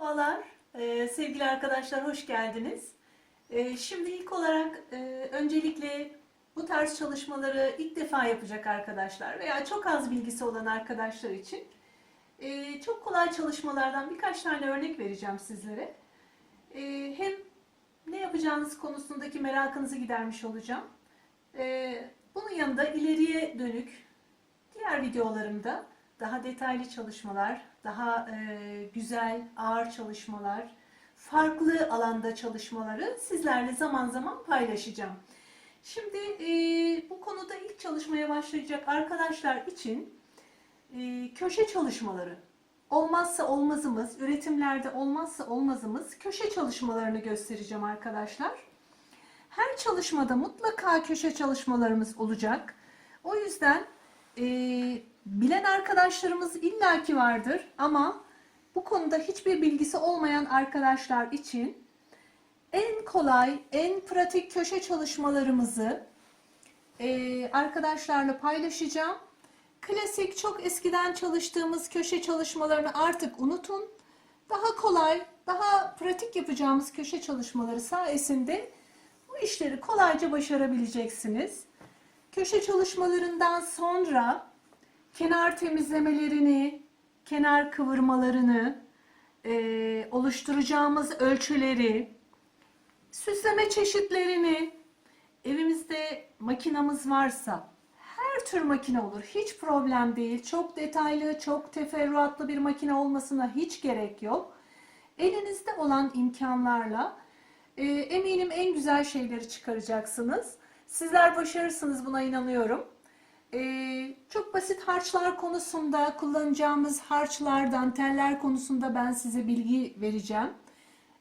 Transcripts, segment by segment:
Merhabalar Ee, sevgili arkadaşlar hoş geldiniz. Ee, şimdi ilk olarak e, öncelikle bu tarz çalışmaları ilk defa yapacak arkadaşlar veya çok az bilgisi olan arkadaşlar için e, çok kolay çalışmalardan birkaç tane örnek vereceğim sizlere. E, hem ne yapacağınız konusundaki merakınızı gidermiş olacağım. E, bunun yanında ileriye dönük diğer videolarımda daha detaylı çalışmalar, daha e, güzel, ağır çalışmalar, farklı alanda çalışmaları sizlerle zaman zaman paylaşacağım. Şimdi e, bu konuda ilk çalışmaya başlayacak arkadaşlar için e, köşe çalışmaları olmazsa olmazımız, üretimlerde olmazsa olmazımız köşe çalışmalarını göstereceğim arkadaşlar. Her çalışmada mutlaka köşe çalışmalarımız olacak. O yüzden e, bilen arkadaşlarımız illaki vardır ama bu konuda hiçbir bilgisi olmayan arkadaşlar için en kolay, en pratik köşe çalışmalarımızı e, arkadaşlarla paylaşacağım. Klasik, çok eskiden çalıştığımız köşe çalışmalarını artık unutun. Daha kolay, daha pratik yapacağımız köşe çalışmaları sayesinde bu işleri kolayca başarabileceksiniz. Köşe çalışmalarından sonra kenar temizlemelerini, kenar kıvırmalarını, e, oluşturacağımız ölçüleri, süsleme çeşitlerini, evimizde makinamız varsa her tür makine olur. Hiç problem değil. Çok detaylı, çok teferruatlı bir makine olmasına hiç gerek yok. Elinizde olan imkanlarla e, eminim en güzel şeyleri çıkaracaksınız. Sizler başarırsınız buna inanıyorum. Ee, çok basit harçlar konusunda kullanacağımız harçlar, danteller konusunda ben size bilgi vereceğim.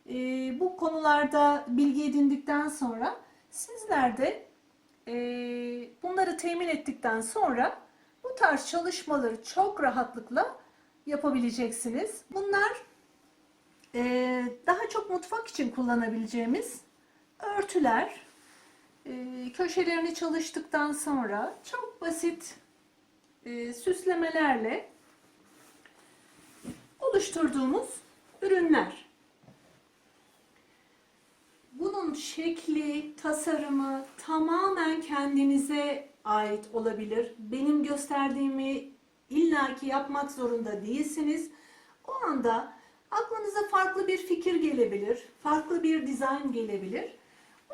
Ee, bu konularda bilgi edindikten sonra sizler de e, bunları temin ettikten sonra bu tarz çalışmaları çok rahatlıkla yapabileceksiniz. Bunlar e, daha çok mutfak için kullanabileceğimiz örtüler, köşelerini çalıştıktan sonra çok basit e, süslemelerle oluşturduğumuz ürünler. Bunun şekli, tasarımı tamamen kendinize ait olabilir. Benim gösterdiğimi illaki yapmak zorunda değilsiniz. O anda aklınıza farklı bir fikir gelebilir, farklı bir dizayn gelebilir.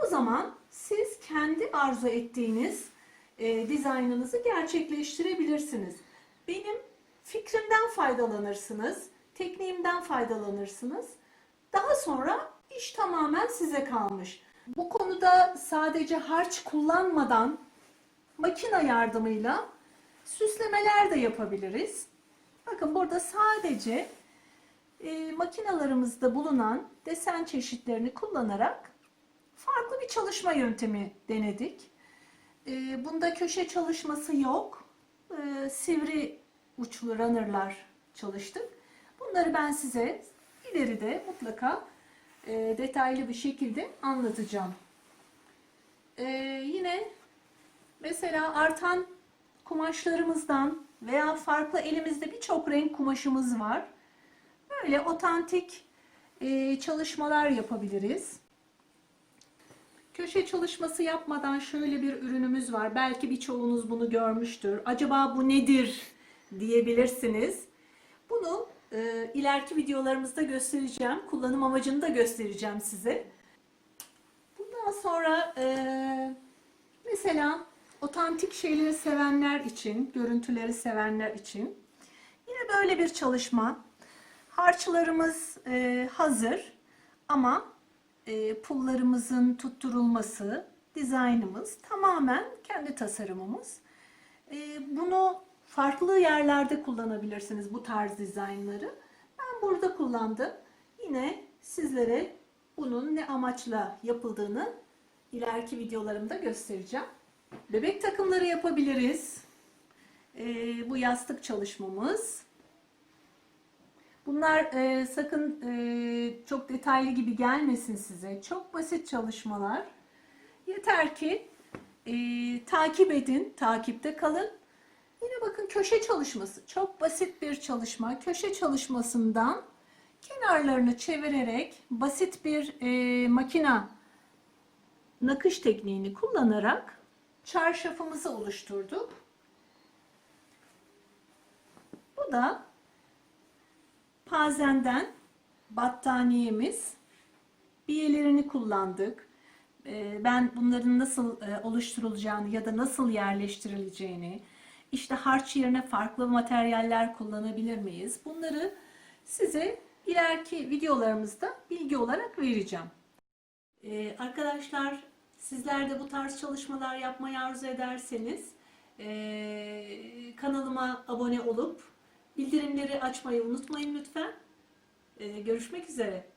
O zaman siz kendi arzu ettiğiniz e, dizaynınızı gerçekleştirebilirsiniz. Benim fikrimden faydalanırsınız, tekniğimden faydalanırsınız. Daha sonra iş tamamen size kalmış. Bu konuda sadece harç kullanmadan makine yardımıyla süslemeler de yapabiliriz. Bakın burada sadece e, makinalarımızda bulunan desen çeşitlerini kullanarak farklı bir çalışma yöntemi denedik. E, bunda köşe çalışması yok. E, sivri uçlu runner'lar çalıştık. Bunları ben size ileride mutlaka e, detaylı bir şekilde anlatacağım. E, yine mesela artan kumaşlarımızdan veya farklı elimizde birçok renk kumaşımız var. Böyle otantik e, çalışmalar yapabiliriz. Köşe çalışması yapmadan şöyle bir ürünümüz var. Belki birçoğunuz bunu görmüştür. Acaba bu nedir diyebilirsiniz. Bunu e, ileriki videolarımızda göstereceğim. Kullanım amacını da göstereceğim size. Bundan sonra e, mesela otantik şeyleri sevenler için, görüntüleri sevenler için yine böyle bir çalışma. Harçlarımız e, hazır ama e, pullarımızın tutturulması, dizaynımız tamamen kendi tasarımımız. E, bunu farklı yerlerde kullanabilirsiniz bu tarz dizaynları. Ben burada kullandım. Yine sizlere bunun ne amaçla yapıldığını ileriki videolarımda göstereceğim. Bebek takımları yapabiliriz. E, bu yastık çalışmamız. Bunlar e, sakın e, çok detaylı gibi gelmesin size. Çok basit çalışmalar. Yeter ki e, takip edin, takipte kalın. Yine bakın köşe çalışması. Çok basit bir çalışma. Köşe çalışmasından kenarlarını çevirerek basit bir e, makina nakış tekniğini kullanarak çarşafımızı oluşturduk. Bu da pazenden battaniyemiz. Biyelerini kullandık. Ee, Ben bunların nasıl e, oluşturulacağını ya da nasıl yerleştirileceğini, işte harç yerine farklı materyaller kullanabilir miyiz? Bunları size ileriki videolarımızda bilgi olarak vereceğim. Ee, arkadaşlar sizler de bu tarz çalışmalar yapmayı arzu ederseniz ee, kanalıma abone olup bildirimleri açmayı unutmayın lütfen. Ee, görüşmek üzere.